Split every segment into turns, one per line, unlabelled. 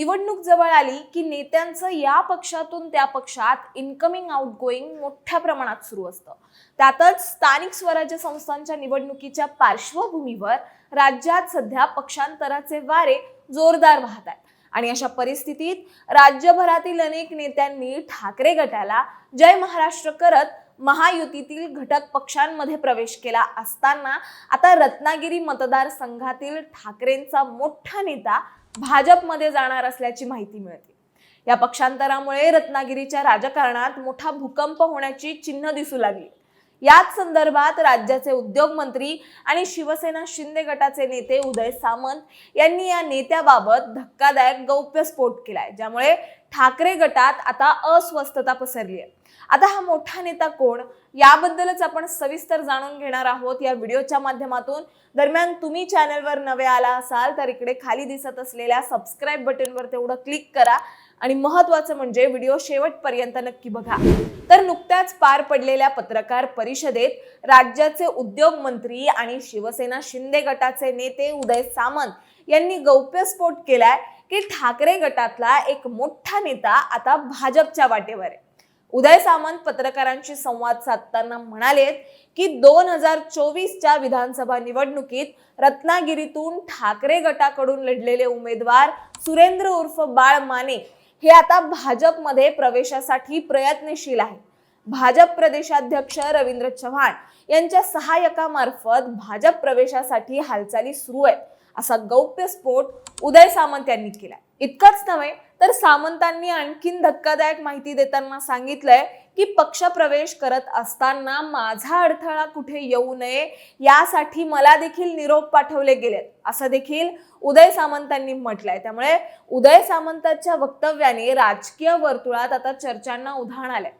निवडणूक जवळ आली की नेत्यांचं या पक्षातून त्या पक्षात इनकमिंग आउटगोईंग मोठ्या प्रमाणात सुरू असतं. त्यातच स्थानिक स्वराज्य संस्थांच्या निवडणुकीच्या पार्श्वभूमीवर राज्यात सध्या पक्षांतराचे वारे जोरदार वाहत आहेत. आणि अशा परिस्थितीत राज्यभरातील अनेक नेत्यांनी ठाकरे गटाला जय महाराष्ट्र करत महायुतीतील घटक पक्षांमध्ये प्रवेश केला असताना आता रत्नागिरी मतदारसंघातील ठाकरेंचा मोठा नेता भाजपमध्ये जाणार असल्याची माहिती मिळते. या पक्षांतरामुळे रत्नागिरीच्या राजकारणात मोठा भूकंप होण्याची चिन्ह दिसू लागली. याच संदर्भात राज्याचे उद्योग मंत्री आणि शिवसेना शिंदे गटाचे नेते उदय सामंत यांनी या नेत्याबाबत धक्कादायक गौप्यस्फोट केलाय ज्यामुळे ठाकरे गटात आता अस्वस्थता पसरली आहे आता हा मोठा नेता कोण? याबद्दलच आपण सविस्तर जाणून घेणार आहोत या व्हिडिओच्या माध्यमातून. दरम्यान तुम्ही चॅनलवर नवे आला असाल तर इकडे खाली दिसत असलेल्या सबस्क्राईब बटनवर तेवढं क्लिक करा. आणि महत्वाचं म्हणजे व्हिडिओ शेवटपर्यंत नक्की बघा. तर नुकत्याच पार पडलेल्या पत्रकार परिषदेत राज्याचे उद्योग मंत्री आणि शिवसेना शिंदे गटाचे नेते उदय सामंत यांनी गौप्यस्फोट केलाय की ठाकरे गटातला एक मोठा नेता आता भाजपच्या वाटेवर आहे. उदय सामंत पत्रकारांशी संवाद साधताना म्हणालेत की दोन हजार चोवीसच्या विधानसभा निवडणुकीत रत्नागिरीतून ठाकरे गटाकडून लढलेले उमेदवार सुरेंद्र उर्फ बाळ माने हे आता भाजपमध्ये प्रवेशासाठी प्रयत्नशील आहे भाजप प्रदेशाध्यक्ष रवींद्र चव्हाण यांच्या सहाय्यकामार्फत भाजप प्रवेशासाठी हालचाली सुरू आहेत. असा गौप्यस्फोट उदय सामंत यांनी केला इतकंच नव्हे तर सामंतांनी आणखीन धक्कादायक माहिती देताना सांगितलंय की पक्षप्रवेश करत असताना माझा अडथळा कुठे येऊ नये यासाठी मला देखील निरोप पाठवले गेलेत. असं देखील उदय सामंतांनी म्हटलंय. त्यामुळे उदय सामंतांच्या वक्तव्याने राजकीय वर्तुळात आता चर्चांना उधाण आलंय.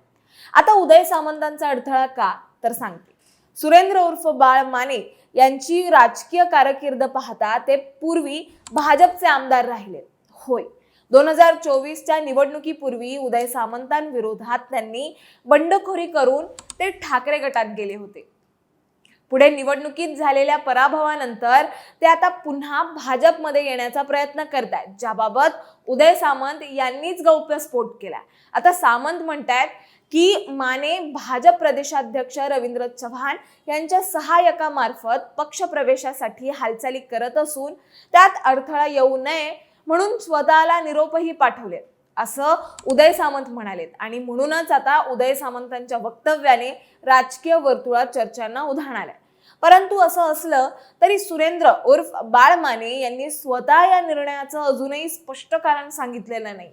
आता उदय सामंतांचा अडथळा का? तर सांगते. सुरेंद्र उर्फ बाळ माने यांची राजकीय कारकीर्द पाहता ते पूर्वी भाजपचे आमदार राहिले. होय. दोन हजार चोवीसच्या निवडणुकीपूर्वी उदय सामंतांविरोधात त्यांनी बंडखोरी करून ते ठाकरे गटात गेले होते. पुढे निवडणुकीत झालेल्या पराभवानंतर ते आता पुन्हा भाजपमध्ये येण्याचा प्रयत्न करतायत ज्याबाबत उदय सामंत यांनीच गौप्यस्फोट केला. आता सामंत म्हणतायत की माने भाजप प्रदेशाध्यक्ष रवींद्र चव्हाण यांच्या सहाय्यकामार्फत पक्षप्रवेशासाठी हालचाली करत असून त्यात अडथळा येऊ नये म्हणून स्वतःला निरोपही पाठवलेत असं उदय सामंत म्हणालेत आणि म्हणूनच आता उदय सामंतांच्या वक्तव्याने राजकीय वर्तुळात चर्चांना उधाण आलंय. परंतु असं असलं तरी सुरेंद्र उर्फ बाळ माने यांनी स्वतः या निर्णयाचं अजूनही स्पष्ट कारण सांगितलेलं नाही.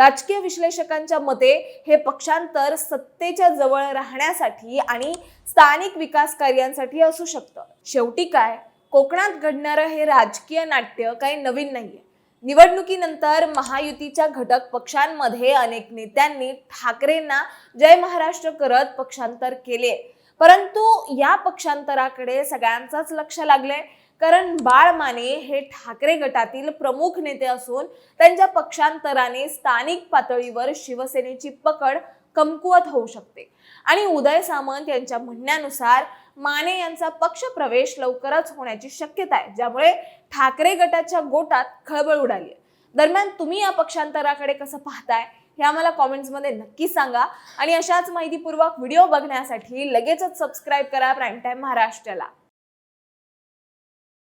राजकीय विश्लेषकांच्या मते हे पक्षांतर सत्तेच्या जवळ राहण्यासाठी आणि स्थानिक विकास कार्यांसाठी असू शकतं. शेवटी काय? कोकणात घडणारं हे राजकीय नाट्य काही नवीन नाहीये. निवडणुकीनंतर महायुतीच्या घटक पक्षांमध्ये अनेक नेत्यांनी ठाकरेंना जय महाराष्ट्र करत पक्षांतर केले. परंतु या पक्षांतराकडे सगळ्यांचंच लक्ष लागलंय. कारण बाळ माने हे ठाकरे गटातील प्रमुख नेते असून त्यांच्या पक्षांतराने स्थानिक पातळीवर शिवसेनेची पकड कमकुवत होऊ शकते. आणि उदय सामंत यांच्या म्हणण्यानुसार माने यांचा पक्षप्रवेश लवकरच होण्याची शक्यता आहे ज्यामुळे ठाकरे गटाच्या गोटात खळबळ उडाली दरम्यान तुम्ही या पक्षांतराकडे कसं पाहताय हे आम्हाला कॉमेंट्समध्ये नक्की सांगा. आणि अशाच माहितीपूर्वक व्हिडिओ बघण्यासाठी लगेचच सबस्क्राईब करा प्राईम टाईम महाराष्ट्राला.